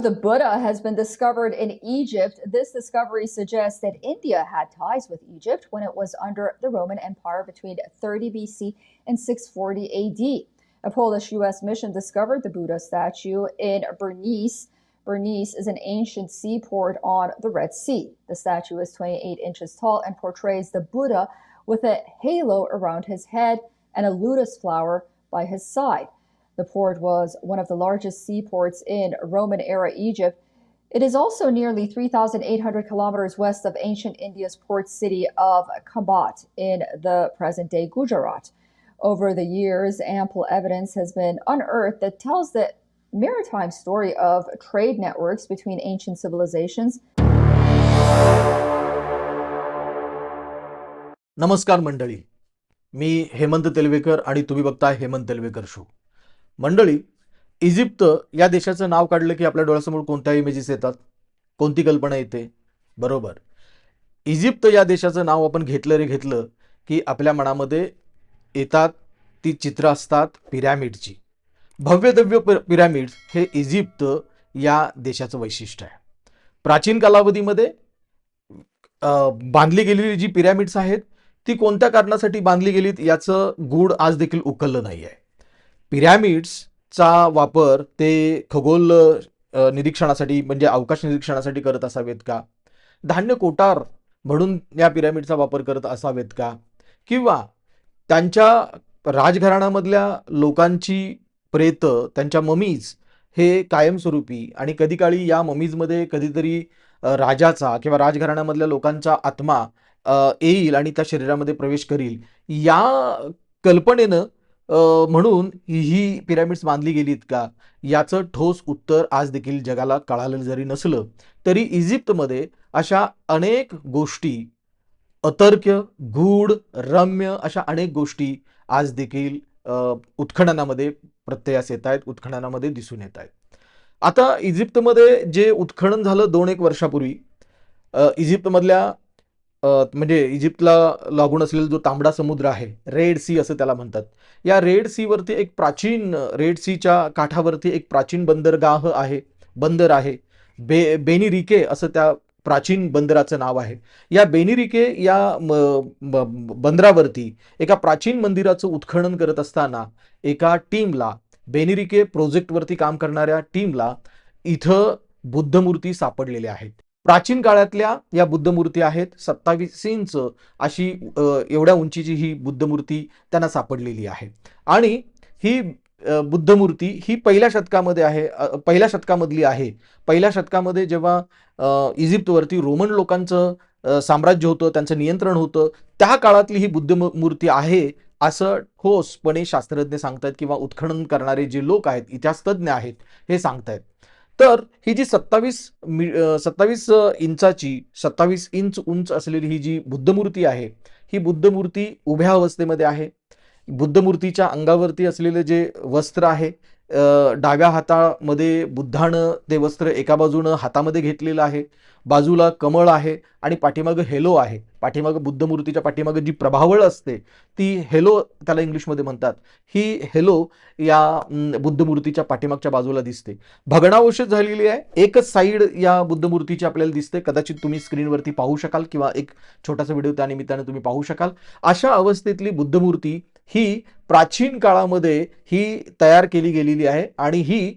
The Buddha has been discovered in Egypt. This discovery suggests that India had ties with Egypt when it was under the Roman Empire between 30 BC and 640 AD. A Polish U.S. mission discovered the Buddha statue in Bernice. Bernice is an ancient seaport on the Red Sea. The statue is 28 inches tall and portrays the Buddha with a halo around his head and a lotus flower by his side. The port was one of the largest seaports in Roman era Egypt. It is also nearly 3,800 kilometers west of ancient India's port city of Kambat in the present day Gujarat. Over the years, ample evidence has been unearthed that tells the maritime story of trade networks between ancient civilizations. नमस्कार मंडळी मी हेमंत तेलवेकर आणि तुम्ही बघताय Hemant तेलवेकर show मंडळी Egypt या देशाचं नाव काढलं की आपल्या डोळ्यासमोर कोणत्या इमेजेस येतात? कोणती कल्पना येते? बरोबर. इजिप्त या देशाचं नाव आपण घेतलं रे घेतलं की आपल्या मनामध्ये येतात ती चित्र असतात पिरॅमिडची. भव्यदव्य पि पिरॅमिड्स हे इजिप्त या देशाचं वैशिष्ट्य आहे. प्राचीन कालावधीमध्ये बांधली गेलेली जी पिरॅमिड्स आहेत ती कोणत्या कारणासाठी बांधली गेलीत याचं गूढ आज देखील उकललं नाही आहे पिरॅमिड्सचा वापर ते खगोल निरीक्षणासाठी म्हणजे अवकाश निरीक्षणासाठी करत असावेत का? धान्य कोटार म्हणून या पिरॅमिडचा वापर करत असावेत का? किंवा त्यांच्या राजघराण्यामधल्या लोकांची प्रेत त्यांच्या ममीज हे कायमस्वरूपी आणि कधी काळी या ममीजमध्ये कधीतरी राजाचा किंवा राजघराण्यामधल्या लोकांचा आत्मा येईल आणि त्या शरीरामध्ये प्रवेश करील या कल्पनेनं म्हणून ही पिरॅमिड्स बांधली गेलीत का? याचं ठोस उत्तर आज देखील जगाला कळालं जरी नसलं तरी इजिप्तमध्ये अशा अनेक गोष्टी अतर्क्य गूढ रम्य अशा अनेक गोष्टी आज देखील उत्खननामध्ये प्रत्ययास येत आहेत उत्खननामध्ये दिसून येत आहेत. आता इजिप्तमध्ये जे उत्खनन झालं दोन एक वर्षापूर्वी इजिप्तमधल्या म्हणजे इजिप्तला लागून असलेला जो तांबडा समुद्र आहे रेड सी असं त्याला म्हणतात. या रेड सीवरती एक प्राचीन रेड सीच्या काठावरती एक प्राचीन बंदरगाह आहे बंदर आहे. बे बेनिरिके असं त्या प्राचीन बंदराचं नाव आहे. या बेनिरिके या म- ब- बंदरावरती एका प्राचीन मंदिराचं उत्खनन करत असताना एका टीमला बेनिरिके प्रोजेक्टवरती काम करणाऱ्या टीमला इथं बुद्धमूर्ती सापडलेल्या आहेत. प्राचीन काळातल्या या बुद्धमूर्ती आहेत सत्तावीस इंच अशी एवढ्या उंचीची ही बुद्धमूर्ती त्यांना सापडलेली आहे. आणि ही बुद्धमूर्ती ही पहिल्या शतकामध्ये आहे पहिल्या शतकामधली आहे. पहिल्या शतकामध्ये जेव्हा इजिप्तवरती रोमन लोकांचं साम्राज्य होतं त्यांचं नियंत्रण होतं त्या काळातली ही बुद्ध मूर्ती आहे असं ठोसपणे शास्त्रज्ञ सांगतायत किंवा उत्खनन करणारे जे लोक आहेत इतिहासतज्ञ आहेत हे सांगतायत. तर ही जी सत्तावीस मि सत्तावीस इंचाची सत्तावीस इंच उंच असलेली ही जी बुद्धमूर्ती आहे ही बुद्धमूर्ती उभ्या अवस्थेमध्ये आहे. बुद्धमूर्तीच्या अंगावरती असलेले जे वस्त्र आहे डाव्या हातामध्ये बुद्धानं ते वस्त्र एका बाजूनं हातामध्ये घेतलेलं आहे. बाजूला कमळ आहे आणि पाठीमागं हेलो आहे. पाठीमागं बुद्धमूर्तीच्या पाठीमागं जी प्रभावळ असते ती हेलो त्याला इंग्लिशमध्ये म्हणतात. ही हेलो या बुद्धमूर्तीच्या पाठीमागच्या बाजूला दिसते. भगणावशेष झालेली आहे. एकच साईड या बुद्धमूर्तीची आपल्याला दिसते. कदाचित तुम्ही स्क्रीनवरती पाहू शकाल किंवा एक छोटासा व्हिडिओ त्या निमित्ताने तुम्ही पाहू शकाल. अशा अवस्थेतली बुद्धमूर्ती ही प्राचीन काळामध्ये ही तयार केली गेलेली आहे आणि ही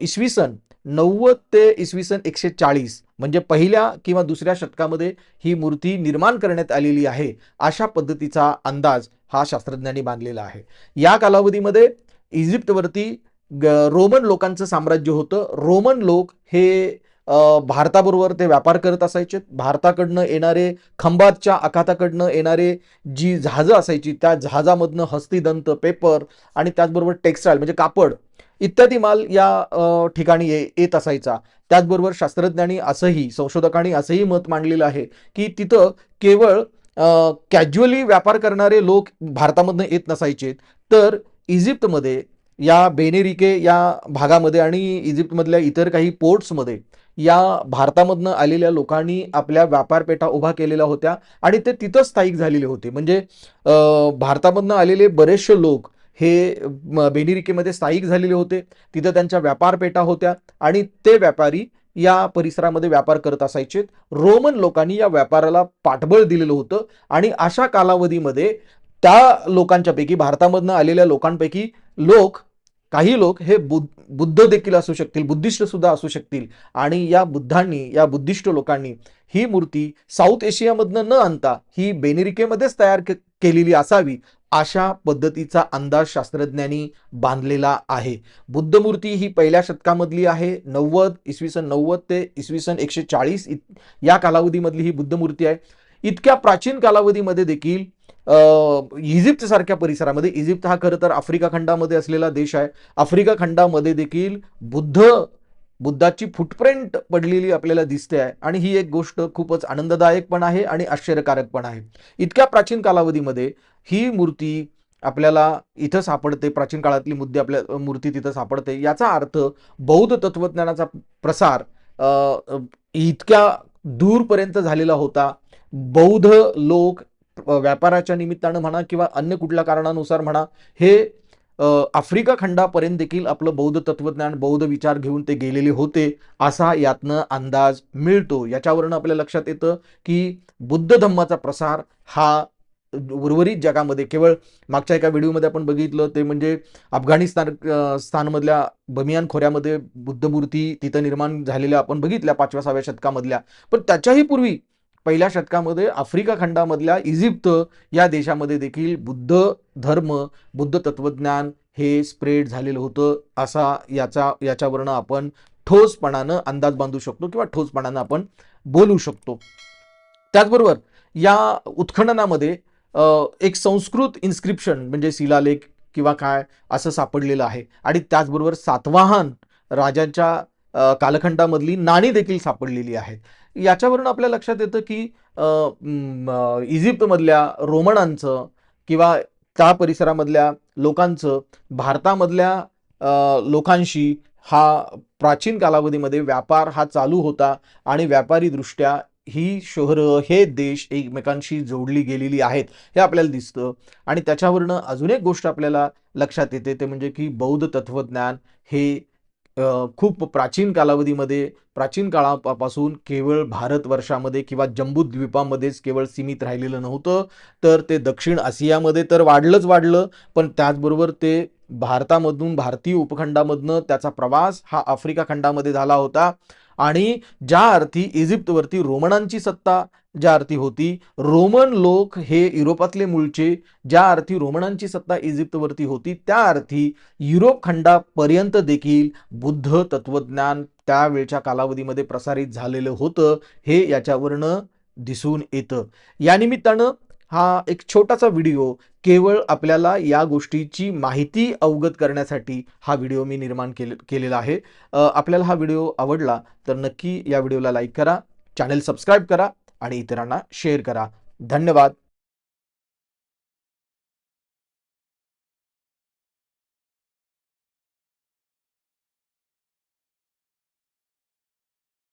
इसवी सन नव्वद ते इसवी सन एकशे चाळीस म्हणजे पहिल्या किंवा दुसऱ्या शतकामध्ये ही मूर्ती निर्माण करण्यात आलेली आहे अशा पद्धतीचा अंदाज हा शास्त्रज्ञांनी बांधलेला आहे. या कालावधीमध्ये इजिप्तवरती ग- रोमन लोकांचं साम्राज्य होतं. रोमन लोक हे भारताबरोबर ते व्यापार करत असायचे. भारताकडनं येणारे खंबातच्या आखाताकडनं येणारे जी जहाजं असायची त्या जहाजामधनं हस्तिदंत पेपर आणि त्याचबरोबर टेक्स्टाईल म्हणजे कापड इत्यादी माल या ठिकाणी ये येत असायचा. त्याचबरोबर शास्त्रज्ञांनी असंही संशोधकांनी असंही मत मांडलेलं आहे की तिथं केवळ कॅज्युअली व्यापार करणारे लोक भारतामधनं येत नसायचे. तर इजिप्तमध्ये या बेनेरिके या भागामध्ये आणि इजिप्तमधल्या इतर काही पोर्ट्समध्ये या भारतामधनं आलेल्या लोकांनी आपल्या व्यापारपेठा उभा केलेल्या होत्या आणि ते तिथं स्थायिक झालेले होते. म्हणजे भारतामधनं आलेले बरेचसे लोक हे बेनिरिकेमध्ये स्थायिक झालेले होते. तिथं त्यांच्या व्यापारपेठा होत्या आणि ते व्यापारी या परिसरामध्ये व्यापार करत असायचे. रोमन लोकांनी या व्यापाराला पाठबळ दिलेलं होतं आणि अशा कालावधीमध्ये त्या लोकांच्यापैकी भारतामधनं आलेल्या लोकांपैकी लोक काही लोक हे बुद्ध बुद्ध देखील असू शकतील बुद्धिस्ट सुद्धा असू शकतील. आणि या बुद्धांनी या बुद्धिस्ट लोकांनी ही मूर्ती साऊथ एशियामधनं न आणता ही बेनिरिकेमध्येच तयार के- केलेली असावी अशा पद्धतीचा अंदाज शास्त्रज्ञांनी बांधलेला आहे. बुद्ध मूर्ती ही पहिल्या शतकामधली आहे. नव्वद इसवी सन नव्वद ते इसवी सन एकशे चाळीस या कालावधीमधली ही बुद्ध मूर्ती आहे. इतक्या प्राचीन कालावधीमध्ये देखील इजिप्त सारख्या परिसरामध्ये इजिप्त हा खरं तर आफ्रिका खंडामध्ये असलेला देश आहे. आफ्रिका खंडामध्ये देखील बुद्ध बुद्धाची फुटप्रिंट पडलेली आपल्याला दिसते आहे. आणि ही एक गोष्ट खूपच आनंददायक पण आहे आणि आश्चर्यकारक पण आहे. इतक्या प्राचीन कालावधीमध्ये ही मूर्ती आपल्याला इथं सापडते प्राचीन काळातली मुद्दे आपल्या मूर्ती तिथं सापडते. याचा अर्थ बौद्ध तत्वज्ञानाचा प्रसार इतक्या दूरपर्यंत झालेला होता. बौद्ध लोक व्यापाराच्या निमित्तानं म्हणा किंवा अन्य कुठल्या कारणानुसार म्हणा हे आफ्रिका खंडापर्यंत देखील आपलं बौद्ध तत्वज्ञान बौद्ध विचार घेऊन ते गेलेले होते असा यातनं अंदाज मिळतो. याच्यावरनं आपल्या लक्षात येतं की बुद्ध धम्माचा प्रसार हा उर्वरित जगामध्ये केवळ मागच्या एका व्हिडिओमध्ये आपण बघितलं ते म्हणजे अफगाणिस्तान स्थानमधल्या बमियान खोऱ्यामध्ये बुद्धमूर्ती तिथं निर्माण झालेल्या आपण बघितल्या पाचव्या सहाव्या शतकामधल्या. पण त्याच्याही पूर्वी पहिल्या शतकामध्ये आफ्रिका खंडामधल्या इजिप्त या देशामध्ये देखील बुद्ध धर्म बुद्ध तत्वज्ञान हे स्प्रेड झालेलं होतं. असा याचा याच्यावरनं आपण ठोसपणानं अंदाज बांधू शकतो किंवा ठोसपणानं आपण बोलू शकतो. त्याचबरोबर या उत्खननामध्ये एक संस्कृत इन्स्क्रिप्शन म्हणजे शिलालेख किंवा काय असं सापडलेलं आहे. आणि त्याचबरोबर सातवाहन राजांच्या कालखंडामधली नाणी देखील सापडलेली आहेत. याच्यावरून आपल्या लक्षात येतं की इजिप्तमधल्या रोमणांचं किंवा त्या परिसरामधल्या लोकांचं भारतामधल्या लोकांशी हा प्राचीन कालावधीमध्ये व्यापार हा चालू होता आणि व्यापारीदृष्ट्या ही शहरं हे देश एकमेकांशी जोडली गेलेली आहेत हे आपल्याला दिसतं. आणि त्याच्यावरनं अजून एक गोष्ट आपल्याला लक्षात येते ते म्हणजे की बौद्ध तत्वज्ञान हे खूप प्राचीन कालावधीमध्ये प्राचीन काळापासून केवळ भारतवर्षामध्ये किंवा जम्बूद्वीपामध्येच केवळ सीमित राहिलेलं नव्हतं. तर ते दक्षिण आशियामध्ये तर वाढलंच वाढलं पण त्याचबरोबर ते भारतामधून भारतीय उपखंडामधनं त्याचा प्रवास हा आफ्रिका खंडामध्ये झाला होता. आणि ज्या अर्थी इजिप्तवरती रोमनांची सत्ता ज्या अर्थी होती रोमन लोक हे युरोपातले मूळचे ज्या अर्थी रोमनांची सत्ता इजिप्तवरती होती त्या अर्थी युरोप खंडापर्यंत देखील बुद्ध तत्वज्ञान त्यावेळच्या कालावधीमध्ये प्रसारित झालेलं होतं हे याच्यावरनं दिसून येतं. या निमित्तानं हा एक छोटासा व्हिडिओ केवळ आपल्याला या गोष्टीची माहिती अवगत करण्यासाठी हा व्हिडिओ मी निर्माण केले केलेला आहे. आपल्याला हा व्हिडिओ आवडला तर नक्की या व्हिडिओला लाईक करा चॅनल सबस्क्राईब करा आणि इतरांना शेअर करा. धन्यवाद.